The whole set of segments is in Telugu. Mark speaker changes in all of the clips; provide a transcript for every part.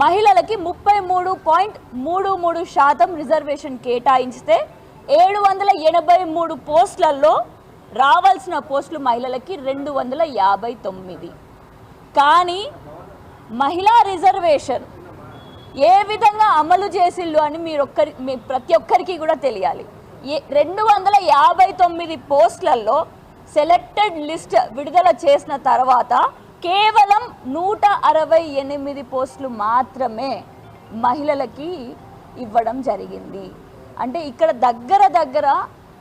Speaker 1: మహిళలకి ముప్పై మూడు పాయింట్ మూడు మూడు శాతం రిజర్వేషన్ కేటాయించితే ఏడు వందల ఎనభై మూడు పోస్టులలో రావాల్సిన పోస్టులు మహిళలకి రెండు వందల యాభై తొమ్మిది. కానీ మహిళా రిజర్వేషన్ ఏ విధంగా అమలు చేసిళ్ళు అని మీరు ఒక్కరి మీ ప్రతి ఒక్కరికి కూడా తెలియాలి. ఏ రెండు వందల యాభై తొమ్మిది పోస్టులలో సెలెక్టెడ్ లిస్ట్ విడుదల చేసిన తర్వాత కేవలం నూట అరవై ఎనిమిది పోస్టులు మాత్రమే మహిళలకి ఇవ్వడం జరిగింది. అంటే ఇక్కడ దగ్గర దగ్గర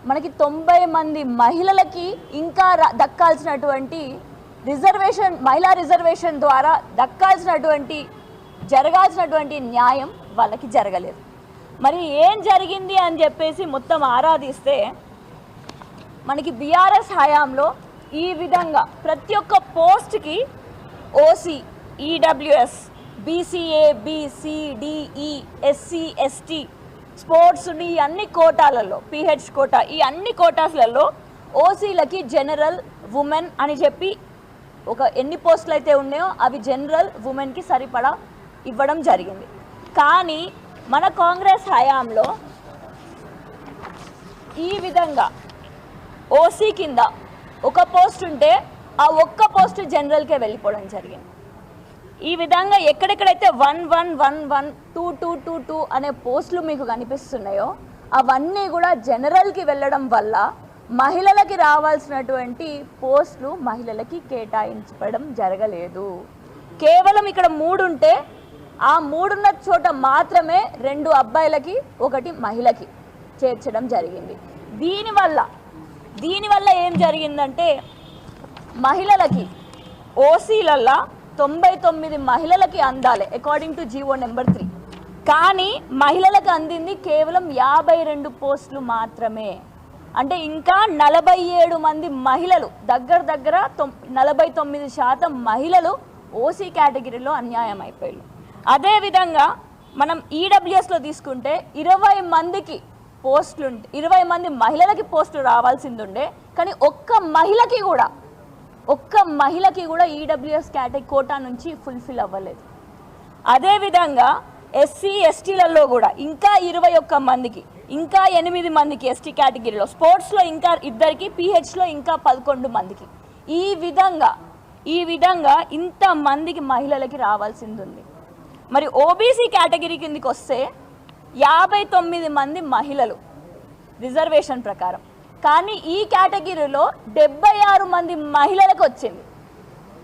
Speaker 1: మనకి తొంభై మంది మహిళలకి ఇంకా ర- దక్కాల్సినటువంటి రిజర్వేషన్ మహిళా రిజర్వేషన్ ద్వారా దక్కాల్సినటువంటి జరగాల్సినటువంటి న్యాయం వాళ్ళకి జరగలేదు. మరి ఏం జరిగింది అని చెప్పేసి మొత్తం ఆరాధిస్తే మనకి బీఆర్ఎస్ హయాంలో ఈ విధంగా ప్రతి ఒక్క పోస్ట్కి OC EWS BCA BCDE SC ST sports ఈ అన్ని కోటాలలో పిహెచ్ కోటా ఈ అన్ని కోటాస్లలో ఓసీలకి జనరల్ ఉమెన్ అని చెప్పి ఒక ఎన్ని పోస్టులు అయితే ఉన్నాయో అవి జనరల్ ఉమెన్కి సరిపడా ఇవ్వడం జరిగింది. కానీ మన కాంగ్రెస్ హయాంలో ఈ విధంగా ఓసీ కింద ఒక పోస్ట్ ఉంటే ఆ ఒక్క పోస్ట్ జనరల్కే వెళ్ళిపోవడం జరిగింది. ఈ విధంగా ఎక్కడెక్కడైతే one one one one two two two two అనే పోస్టులు మీకు కనిపిస్తున్నాయో అవన్నీ కూడా జనరల్కి వెళ్ళడం వల్ల మహిళలకి రావాల్సినటువంటి పోస్టులు మహిళలకి కేటాయించడం జరగలేదు. కేవలం ఇక్కడ మూడు ఉంటే ఆ మూడున్న చోట మాత్రమే రెండు అబ్బాయిలకి ఒకటి మహిళకి చేర్చడం జరిగింది. దీనివల్ల దీనివల్ల ఏం జరిగిందంటే మహిళలకి ఓసీలల్లా తొంభై తొమ్మిది మహిళలకి అందాలి according to GO number three కానీ మహిళలకు అందింది కేవలం యాభై రెండు పోస్టులు మాత్రమే. అంటే ఇంకా నలభై ఏడు మంది మహిళలు దగ్గర దగ్గర నలభై తొమ్మిది శాతం మహిళలు ఓసీ కేటగిరీలో అన్యాయం అయిపోయారు. అదేవిధంగా మనం ఈడబ్ల్యూఎస్లో తీసుకుంటే ఇరవై మందికి పోస్టులు ఇరవై మంది మహిళలకి పోస్టులు రావాల్సింది ఉండే కానీ ఒక్క మహిళకి కూడా ఒక్క మహిళకి కూడా ఈడబ్ల్యూఎస్ కేటగిరీ కోటా నుంచి ఫుల్ఫిల్ అవ్వలేదు. అదేవిధంగా ఎస్సీ ఎస్టీలలో కూడా ఇంకా ఇరవై ఒక్క మందికి ఇంకా ఎనిమిది మందికి ఎస్టీ కేటగిరీలో స్పోర్ట్స్లో ఇంకా ఇద్దరికి పిహెచ్లో ఇంకా పదకొండు మందికి. ఈ విధంగా ఈ విధంగా ఇంత మందికి మహిళలకి రావాల్సింది ఉంది మరి ఓబీసీ కేటగిరీ కిందకి వస్తే యాభై తొమ్మిది మంది మహిళలు రిజర్వేషన్ ప్రకారం. కానీ ఈ కేటగిరీలో డెబ్బై ఆరు మంది మహిళలకు వచ్చింది.